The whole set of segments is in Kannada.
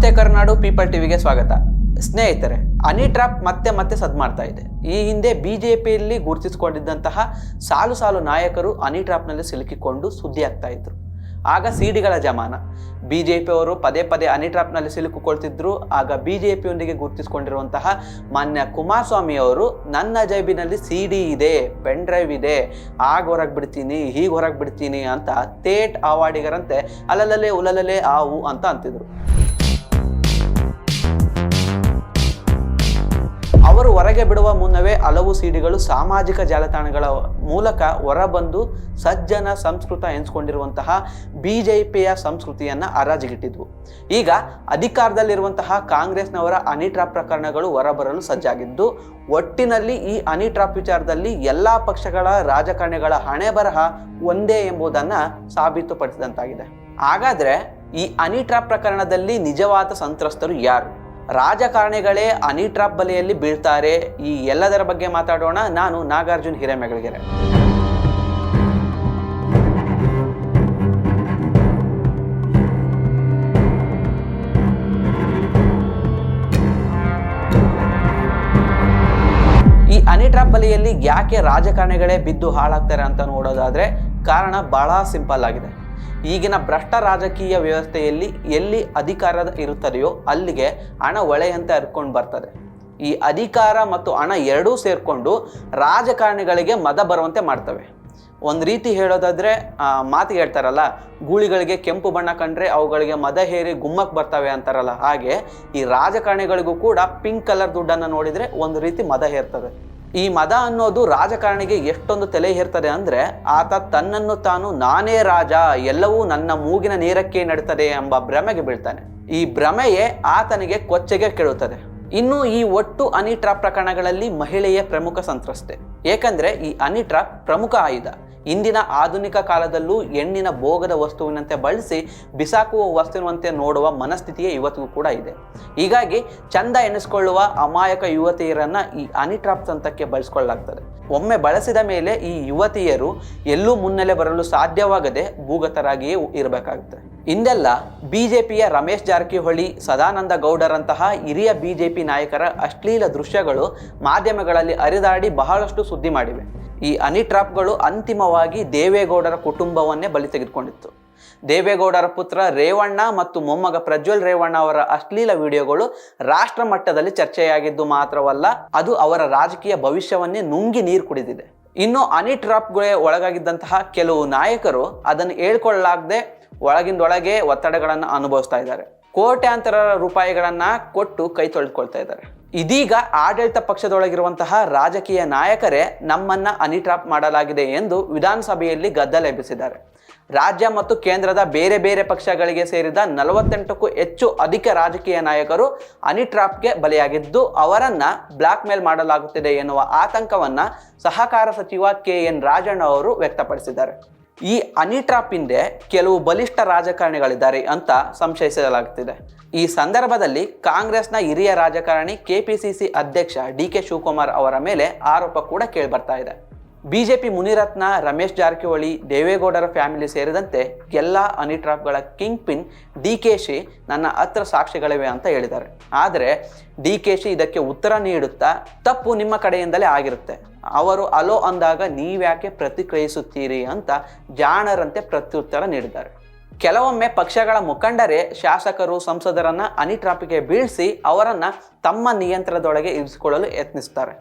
ನಮಸ್ತೆ ಕರ್ನಾಡು ಪೀಪಲ್ ಟಿವಿಗೆ ಸ್ವಾಗತ. ಸ್ನೇಹಿತರೆ ಅನಿ ಟ್ರಾಪ್ ಮತ್ತೆ ಮತ್ತೆ ಸದ್ ಮಾಡ್ತಾ ಇದೆ. ಈ ಹಿಂದೆ ಬಿಜೆಪಿಯಲ್ಲಿ ಗುರುತಿಸಿಕೊಂಡಿದ್ದಂತಹ ಸಾಲು ಸಾಲು ನಾಯಕರು ಹನಿ ಟ್ರಾಪ್ನಲ್ಲಿ ಸಿಲುಕಿಕೊಂಡು ಸುದ್ದಿ ಆಗ್ತಾ ಇದ್ರು. ಆಗ ಸಿಡಿಗಳ ಜಮಾನ. ಬಿಜೆಪಿಯವರು ಪದೇ ಪದೇ ಹನಿ ಟ್ರಾಪ್ನಲ್ಲಿ ಸಿಲುಕಿಕೊಳ್ತಿದ್ರು. ಆಗ ಬಿಜೆಪಿಯೊಂದಿಗೆ ಗುರುತಿಸಿಕೊಂಡಿರುವಂತಹ ಮಾನ್ಯ ಕುಮಾರಸ್ವಾಮಿ ಅವರು ನನ್ನ ಜೈಬಿನಲ್ಲಿ ಸಿ ಡಿ ಇದೆ, ಪೆನ್ ಡ್ರೈವ್ ಇದೆ, ಆಗ ಹೊರಗೆ ಬಿಡ್ತೀನಿ ಹೀಗೆ ಹೊರಗೆ ಬಿಡ್ತೀನಿ ಅಂತ ತೇಟ್ ಆವಾಡಿಗರಂತೆ ಅಲ್ಲಲಲೆ ಉಲಲಲೆ ಆವು ಅಂತ ಅಂತಿದ್ರು. ಅವರು ಹೊರಗೆ ಬಿಡುವ ಮುನ್ನವೇ ಹಲವು ಸಿಡಿಗಳು ಸಾಮಾಜಿಕ ಜಾಲತಾಣಗಳ ಮೂಲಕ ಹೊರಬಂದು ಸಜ್ಜನ ಸಂಸ್ಕೃತ ಎನಿಸ್ಕೊಂಡಿರುವಂತಹ ಬಿಜೆಪಿಯ ಸಂಸ್ಕೃತಿಯನ್ನು ಹರಾಜಿಗಿಟ್ಟಿದ್ವು. ಈಗ ಅಧಿಕಾರದಲ್ಲಿರುವಂತಹ ಕಾಂಗ್ರೆಸ್ನವರ ಹನಿ ಟ್ರಾಪ್ ಪ್ರಕರಣಗಳು ಹೊರಬರಲು ಸಜ್ಜಾಗಿದ್ದು, ಒಟ್ಟಿನಲ್ಲಿ ಈ ಹನಿ ಟ್ರಾಪ್ ವಿಚಾರದಲ್ಲಿ ಎಲ್ಲ ಪಕ್ಷಗಳ ರಾಜಕಾರಣಿಗಳ ಹಣೆ ಬರಹ ಒಂದೇ ಎಂಬುದನ್ನು ಸಾಬೀತುಪಡಿಸಿದಂತಾಗಿದೆ. ಹಾಗಾದರೆ ಈ ಹನಿ ಟ್ರಾಪ್ ಪ್ರಕರಣದಲ್ಲಿ ನಿಜವಾದ ಸಂತ್ರಸ್ತರು ಯಾರು? ರಾಜಕಾರಣಿಗಳೇ ಅನಿಟ್ರಾಪ್ ಬಲೆಯಲ್ಲಿ ಬೀಳ್ತಾರೆ. ಈ ಎಲ್ಲದರ ಬಗ್ಗೆ ಮಾತಾಡೋಣ ನಾನು ನಾಗಾರ್ಜುನ್ ಹಿರೇಮೆಗಳಿಗೆರೆ. ಈ ಅನಿ ಟ್ರಾಪ್ ಬಲೆಯಲ್ಲಿ ಯಾಕೆ ರಾಜಕಾರಣಿಗಳೇ ಬಿದ್ದು ಹಾಳಾಗ್ತಾರೆ ಅಂತ ನೋಡೋದಾದ್ರೆ ಕಾರಣ ಬಹಳ ಸಿಂಪಲ್ ಆಗಿದೆ. ಈಗಿನ ಭ್ರಷ್ಟ ರಾಜಕೀಯ ವ್ಯವಸ್ಥೆಯಲ್ಲಿ ಎಲ್ಲಿ ಅಧಿಕಾರ ಇರುತ್ತದೆಯೋ ಅಲ್ಲಿಗೆ ಹಣ ಒಳೆಯಂತೆ ಹರ್ಕೊಂಡು ಬರ್ತದೆ. ಈ ಅಧಿಕಾರ ಮತ್ತು ಹಣ ಎರಡೂ ಸೇರಿಕೊಂಡು ರಾಜಕಾರಣಿಗಳಿಗೆ ಮದ ಬರುವಂತೆ ಮಾಡ್ತವೆ. ಒಂದು ರೀತಿ ಹೇಳೋದಾದ್ರೆ ಮಾತು ಹೇಳ್ತಾರಲ್ಲ, ಗೂಳಿಗಳಿಗೆ ಕೆಂಪು ಬಣ್ಣ ಕಂಡ್ರೆ ಅವುಗಳಿಗೆ ಮದ ಹೇರಿ ಗುಮ್ಮಕ್ಕೆ ಬರ್ತವೆ ಅಂತಾರಲ್ಲ, ಹಾಗೆ ಈ ರಾಜಕಾರಣಿಗಳಿಗೂ ಕೂಡ ಪಿಂಕ್ ಕಲರ್ ದುಡ್ಡನ್ನು ನೋಡಿದರೆ ಒಂದು ರೀತಿ ಮದ ಹೇರ್ತದೆ. ಈ ಮದ ಅನ್ನೋದು ರಾಜಕಾರಣಿಗೆ ಎಷ್ಟೊಂದು ತಲೆ ಹೇರ್ತದೆ ಅಂದರೆ, ಆತ ತನ್ನನ್ನು ತಾನು ನಾನೇ ರಾಜ, ಎಲ್ಲವೂ ನನ್ನ ಮೂಗಿನ ನೇರಕ್ಕೆ ನಡೀತದೆ ಎಂಬ ಭ್ರಮೆಗೆ ಬೀಳ್ತಾನೆ. ಈ ಭ್ರಮೆಯೇ ಆತನಿಗೆ ಕೊಚ್ಚೆಗೆ ಕೆಡುತ್ತದೆ ಇನ್ನು ಈ ಒಟ್ಟು ಅನಿಟ್ರಾ ಪ್ರಕರಣಗಳಲ್ಲಿ ಮಹಿಳೆಯ ಪ್ರಮುಖ ಸಂತ್ರಸ್ತೆ. ಏಕೆಂದರೆ ಈ ಅನಿಟ್ರಾ ಪ್ರಮುಖ ಆಯುಧ. ಇಂದಿನ ಆಧುನಿಕ ಕಾಲದಲ್ಲೂ ಹೆಣ್ಣಿನ ಭೋಗದ ವಸ್ತುವಿನಂತೆ ಬಳಸಿ ಬಿಸಾಕುವ ವಸ್ತುವಿನಂತೆ ನೋಡುವ ಮನಸ್ಥಿತಿಯೇ ಇವತ್ತಿಗೂ ಕೂಡ ಇದೆ. ಹೀಗಾಗಿ ಚಂದ ಎನಿಸಿಕೊಳ್ಳುವ ಅಮಾಯಕ ಯುವತಿಯರನ್ನ ಈ ಅನಿಟ್ರಾಪ್ ತಂತಕ್ಕೆ ಬಳಸ್ಕೊಳ್ಳಲಾಗ್ತದೆ. ಒಮ್ಮೆ ಬಳಸಿದ ಮೇಲೆ ಈ ಯುವತಿಯರು ಎಲ್ಲೂ ಮುನ್ನೆಲೆ ಬರಲು ಸಾಧ್ಯವಾಗದೆ ಭೂಗತರಾಗಿಯೇ ಇರಬೇಕಾಗುತ್ತೆ. ಇಂದೆಲ್ಲ ಬಿಜೆಪಿಯ ರಮೇಶ್ ಜಾರಕಿಹೊಳಿ, ಸದಾನಂದ ಗೌಡರಂತಹ ಹಿರಿಯ ಬಿಜೆಪಿ ನಾಯಕರ ಅಶ್ಲೀಲ ದೃಶ್ಯಗಳು ಮಾಧ್ಯಮಗಳಲ್ಲಿ ಹರಿದಾಡಿ ಬಹಳಷ್ಟು ಸುದ್ದಿ ಮಾಡಿವೆ. ಈ ಅನಿಟ್ರಾಪ್ಗಳು ಅಂತಿಮವಾಗಿ ದೇವೇಗೌಡರ ಕುಟುಂಬವನ್ನೇ ಬಲಿ ತೆಗೆದುಕೊಂಡಿತ್ತು. ದೇವೇಗೌಡರ ಪುತ್ರ ರೇವಣ್ಣ ಮತ್ತು ಮೊಮ್ಮಗ ಪ್ರಜ್ವಲ್ ರೇವಣ್ಣ ಅವರ ಅಶ್ಲೀಲ ವಿಡಿಯೋಗಳು ರಾಷ್ಟ್ರ ಮಟ್ಟದಲ್ಲಿ ಚರ್ಚೆಯಾಗಿದ್ದು ಮಾತ್ರವಲ್ಲ, ಅದು ಅವರ ರಾಜಕೀಯ ಭವಿಷ್ಯವನ್ನೇ ನುಂಗಿ ನೀರು ಕುಡಿದಿದೆ. ಇನ್ನು ಅನಿ ಟ್ರಾಪ್ಗಳೇ ಒಳಗಾಗಿದ್ದಂತಹ ಕೆಲವು ನಾಯಕರು ಅದನ್ನು ಹೇಳ್ಕೊಳ್ಳಲಾಗದೆ ಒಳಗಿಂದೊಳಗೆ ಒತ್ತಡಗಳನ್ನು ಅನುಭವಿಸ್ತಾ ಇದ್ದಾರೆ. ಕೋಟ್ಯಾಂತರ ರೂಪಾಯಿಗಳನ್ನು ಕೊಟ್ಟು ಕೈ ತೊಳೆದುಕೊಳ್ತಾ ಇದ್ದಾರೆ. ಇದೀಗ ಆಡಳಿತ ಪಕ್ಷದೊಳಗಿರುವಂತಹ ರಾಜಕೀಯ ನಾಯಕರೇ ನಮ್ಮನ್ನ ಅನಿಟ್ರಾಪ್ ಮಾಡಲಾಗಿದೆ ಎಂದು ವಿಧಾನಸಭೆಯಲ್ಲಿ ಗದ್ದಲ ಎಬ್ಬಿಸಿದ್ದಾರೆ. ರಾಜ್ಯ ಮತ್ತು ಕೇಂದ್ರದ ಬೇರೆ ಬೇರೆ ಪಕ್ಷಗಳಿಗೆ ಸೇರಿದ ನಲವತ್ತೆಂಟಕ್ಕೂ ಹೆಚ್ಚು ಅಧಿಕ ರಾಜಕೀಯ ನಾಯಕರು ಅನಿಟ್ರಾಪ್ಗೆ ಬಲಿಯಾಗಿದ್ದು, ಅವರನ್ನ ಬ್ಲಾಕ್ ಮೇಲ್ ಮಾಡಲಾಗುತ್ತಿದೆ ಎನ್ನುವ ಆತಂಕವನ್ನ ಸಹಕಾರ ಸಚಿವ ಕೆ ಎನ್ ರಾಜಣ್ಣ ಅವರು ವ್ಯಕ್ತಪಡಿಸಿದ್ದಾರೆ. ಈ ಅನಿಟ್ರಾಪ್ ಹಿಂದೆ ಕೆಲವು ಬಲಿಷ್ಠ ರಾಜಕಾರಣಿಗಳಿದ್ದಾರೆ ಅಂತ ಸಂಶಯಿಸಲಾಗುತ್ತಿದೆ ಈ ಸಂದರ್ಭದಲ್ಲಿ ಕಾಂಗ್ರೆಸ್ನ ಹಿರಿಯ ರಾಜಕಾರಣಿ ಕೆಪಿಸಿಸಿ ಅಧ್ಯಕ್ಷ ಡಿ ಕೆ ಶಿವಕುಮಾರ್ ಅವರ ಮೇಲೆ ಆರೋಪ ಕೂಡ ಕೇಳಿಬರ್ತಾ ಇದೆ. ಬಿಜೆಪಿ ಮುನಿರತ್ನ ರಮೇಶ್ ಜಾರಕಿಹೊಳಿ, ದೇವೇಗೌಡರ ಫ್ಯಾಮಿಲಿ ಸೇರಿದಂತೆ ಎಲ್ಲ ಅನಿಟ್ರಾಪ್ಗಳ kingpin D K she ನನ್ನ ಹತ್ರ ಸಾಕ್ಷಿಗಳಿವೆ ಅಂತ ಹೇಳಿದ್ದಾರೆ. ಆದರೆ ಡಿ ಕೆ ಶಿ ಇದಕ್ಕೆ ಉತ್ತರ ನೀಡುತ್ತಾ ತಪ್ಪು ನಿಮ್ಮ ಕಡೆಯಿಂದಲೇ ಆಗಿರುತ್ತೆ. ಅವರು ಅಲೋ ಅಂದಾಗ ನೀವ್ಯಾಕೆ ಪ್ರತಿಕ್ರಿಯಿಸುತ್ತೀರಿ ಅಂತ ಜಾಣರಂತೆ ಪ್ರತ್ಯುತ್ತರ ನೀಡಿದ್ದಾರೆ. ಕೆಲವೊಮ್ಮೆ ಪಕ್ಷಗಳ ಮುಖಂಡರೇ ಶಾಸಕರು, ಸಂಸದರನ್ನ ಅನಿಟ್ರಾಫಿಗೆ ಬೀಳಿಸಿ ಅವರನ್ನು ತಮ್ಮ ನಿಯಂತ್ರಣದೊಳಗೆ ಇರಿಸಿಕೊಳ್ಳಲು ಯತ್ನಿಸ್ತಾರೆ.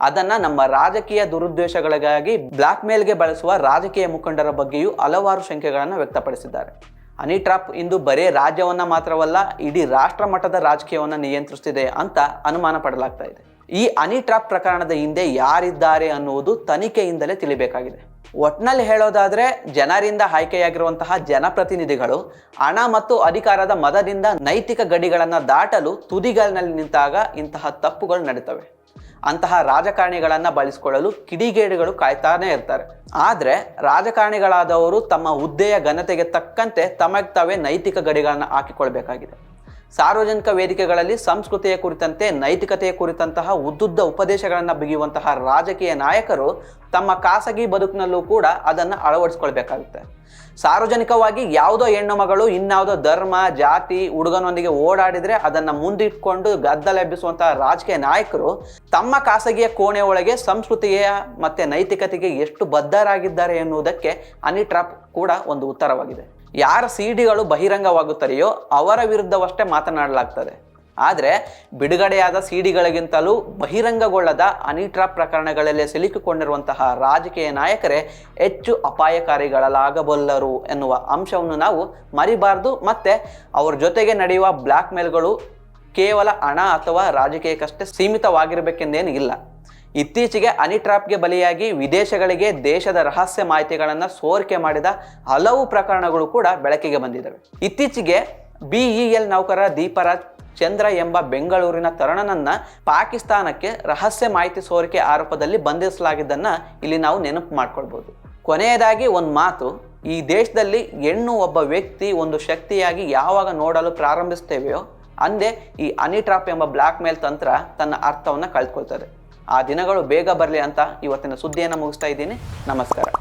ಅದನ್ನ ನಮ್ಮ ರಾಜಕೀಯ ದುರುದ್ದೇಶಗಳಿಗಾಗಿ ಬ್ಲಾಕ್ ಮೇಲ್ಗೆ ಬಳಸುವ ರಾಜಕೀಯ ಮುಖಂಡರ ಬಗ್ಗೆಯೂ ಹಲವಾರು ಶಂಕೆಗಳನ್ನು ವ್ಯಕ್ತಪಡಿಸಿದ್ದಾರೆ. ಹನಿ ಟ್ರಾಪ್ ಇಂದು ಬರೇ ರಾಜ್ಯವನ್ನ ಮಾತ್ರವಲ್ಲ, ಇಡೀ ರಾಷ್ಟ್ರ ಮಟ್ಟದ ರಾಜಕೀಯವನ್ನು ನಿಯಂತ್ರಿಸುತ್ತಿದೆ ಅಂತ ಅನುಮಾನ ಪಡಲಾಗ್ತಾ ಇದೆ. ಈ ಹನಿ ಟ್ರಾಪ್ ಪ್ರಕರಣದ ಹಿಂದೆ ಯಾರಿದ್ದಾರೆ ಅನ್ನುವುದು ತನಿಖೆಯಿಂದಲೇ ತಿಳಿಬೇಕಾಗಿದೆ. ಒಟ್ನಲ್ಲಿ ಹೇಳೋದಾದ್ರೆ, ಜನರಿಂದ ಆಯ್ಕೆಯಾಗಿರುವಂತಹ ಜನಪ್ರತಿನಿಧಿಗಳು ಹಣ ಮತ್ತು ಅಧಿಕಾರದ ಮದದಿಂದ ನೈತಿಕ ಗಡಿಗಳನ್ನು ದಾಟಲು ತುದಿಗಳಲ್ಲಿ ನಿಂತಾಗ ಇಂತಹ ತಪ್ಪುಗಳು ನಡೀತವೆ. ಅಂತಹ ರಾಜಕಾರಣಿಗಳನ್ನು ಬಳಸಿಕೊಳ್ಳಲು ಕಿಡಿಗೇಡಿಗಳು ಕಾಯ್ತಾನೆ ಇರ್ತಾರೆ. ಆದರೆ ರಾಜಕಾರಣಿಗಳಾದವರು ತಮ್ಮ ಹುದ್ದೆಯ ಘನತೆಗೆ ತಕ್ಕಂತೆ ತಮಗೆ ತಾವೇ ನೈತಿಕ ಗಡಿಗಳನ್ನು ಹಾಕಿಕೊಳ್ಬೇಕಾಗಿದೆ. ಸಾರ್ವಜನಿಕ ವೇದಿಕೆಗಳಲ್ಲಿ ಸಂಸ್ಕೃತಿಯ ಕುರಿತಂತೆ, ನೈತಿಕತೆಯ ಕುರಿತಂತಹ ಉದ್ದುದ್ದ ಉಪದೇಶಗಳನ್ನು ಬಿಗಿಯುವಂತಹ ರಾಜಕೀಯ ನಾಯಕರು ತಮ್ಮ ಖಾಸಗಿ ಬದುಕಿನಲ್ಲೂ ಕೂಡ ಅದನ್ನು ಅಳವಡಿಸ್ಕೊಳ್ಬೇಕಾಗುತ್ತೆ. ಸಾರ್ವಜನಿಕವಾಗಿ ಯಾವುದೋ ಹೆಣ್ಣು ಮಗಳು, ಇನ್ಯಾವುದೋ ಧರ್ಮ, ಜಾತಿ, ಹುಡುಗನೊಂದಿಗೆ ಓಡಾಡಿದ್ರೆ ಅದನ್ನು ಮುಂದಿಟ್ಕೊಂಡು ಗದ್ದಲೆಬ್ಬಿಸುವಂತಹ ರಾಜಕೀಯ ನಾಯಕರು ತಮ್ಮ ಖಾಸಗಿಯ ಕೋಣೆ ಒಳಗೆ ಸಂಸ್ಕೃತಿಯ ಮತ್ತು ನೈತಿಕತೆಗೆ ಎಷ್ಟು ಬದ್ಧರಾಗಿದ್ದಾರೆ ಎನ್ನುವುದಕ್ಕೆ ಅನಿಟ್ರಾಪ್ ಕೂಡ ಒಂದು ಉತ್ತರವಾಗಿದೆ. ಯಾರ ಸಿಡಿಗಳು ಬಹಿರಂಗವಾಗುತ್ತದೆಯೋ ಅವರ ವಿರುದ್ಧವಷ್ಟೇ ಮಾತನಾಡಲಾಗ್ತದೆ. ಆದರೆ ಬಿಡುಗಡೆಯಾದ ಸಿಡಿಗಳಿಗಿಂತಲೂ ಬಹಿರಂಗಗೊಳ್ಳದ ಅನಿಟ್ರಾ ಪ್ರಕರಣಗಳಲ್ಲಿ ಸಿಲುಕಿಕೊಂಡಿರುವಂತಹ ರಾಜಕೀಯ ನಾಯಕರೇ ಹೆಚ್ಚು ಅಪಾಯಕಾರಿಗಳಾಗಬಲ್ಲರು ಎನ್ನುವ ಅಂಶವನ್ನು ನಾವು ಮರಿಬಾರ್ದು. ಮತ್ತೆ ಅವರ ಜೊತೆಗೆ ನಡೆಯುವ ಬ್ಲ್ಯಾಕ್ ಮೇಲ್ಗಳು ಕೇವಲ ಹಣ ಅಥವಾ ರಾಜಕೀಯಕ್ಕಷ್ಟೇ ಸೀಮಿತವಾಗಿರಬೇಕೆಂದೇನು ಇಲ್ಲ. ಇತ್ತೀಚೆಗೆ ಅನಿಟ್ರಾಪ್ಗೆ ಬಲಿಯಾಗಿ ವಿದೇಶಗಳಿಗೆ ದೇಶದ ರಹಸ್ಯ ಮಾಹಿತಿಗಳನ್ನು ಸೋರಿಕೆ ಮಾಡಿದ ಹಲವು ಪ್ರಕರಣಗಳು ಕೂಡ ಬೆಳಕಿಗೆ ಬಂದಿದ್ದಾವೆ. ಇತ್ತೀಚೆಗೆ ಬಿಇಎಲ್ ನೌಕರ ದೀಪರಾಜ್ ಚಂದ್ರ ಎಂಬ ಬೆಂಗಳೂರಿನ ತರುಣನನ್ನ ಪಾಕಿಸ್ತಾನಕ್ಕೆ ರಹಸ್ಯ ಮಾಹಿತಿ ಸೋರಿಕೆ ಆರೋಪದಲ್ಲಿ ಬಂಧಿಸಲಾಗಿದ್ದನ್ನ ಇಲ್ಲಿ ನಾವು ನೆನಪು ಮಾಡ್ಕೊಳ್ಬೋದು. ಕೊನೆಯದಾಗಿ ಒಂದು ಮಾತು, ಈ ದೇಶದಲ್ಲಿ ಹೆಣ್ಣು ಒಬ್ಬ ವ್ಯಕ್ತಿ ಒಂದು ಶಕ್ತಿಯಾಗಿ ಯಾವಾಗ ನೋಡಲು ಪ್ರಾರಂಭಿಸ್ತೇವೆಯೋ ಅಂದೇ ಈ ಅನಿಟ್ರಾಪ್ ಎಂಬ ಬ್ಲ್ಯಾಕ್ ಮೇಲ್ ತಂತ್ರ ತನ್ನ ಅರ್ಥವನ್ನು ಕಳ್ಕೊಳ್ತದೆ. ಆ ದಿನಗಳು ಬೇಗ ಬರಲಿ ಅಂತ ಇವತ್ತಿನ ಸುದ್ದಿಯನ್ನು ಮುಗಿಸ್ತಾ ಇದ್ದೀನಿ. ನಮಸ್ಕಾರ.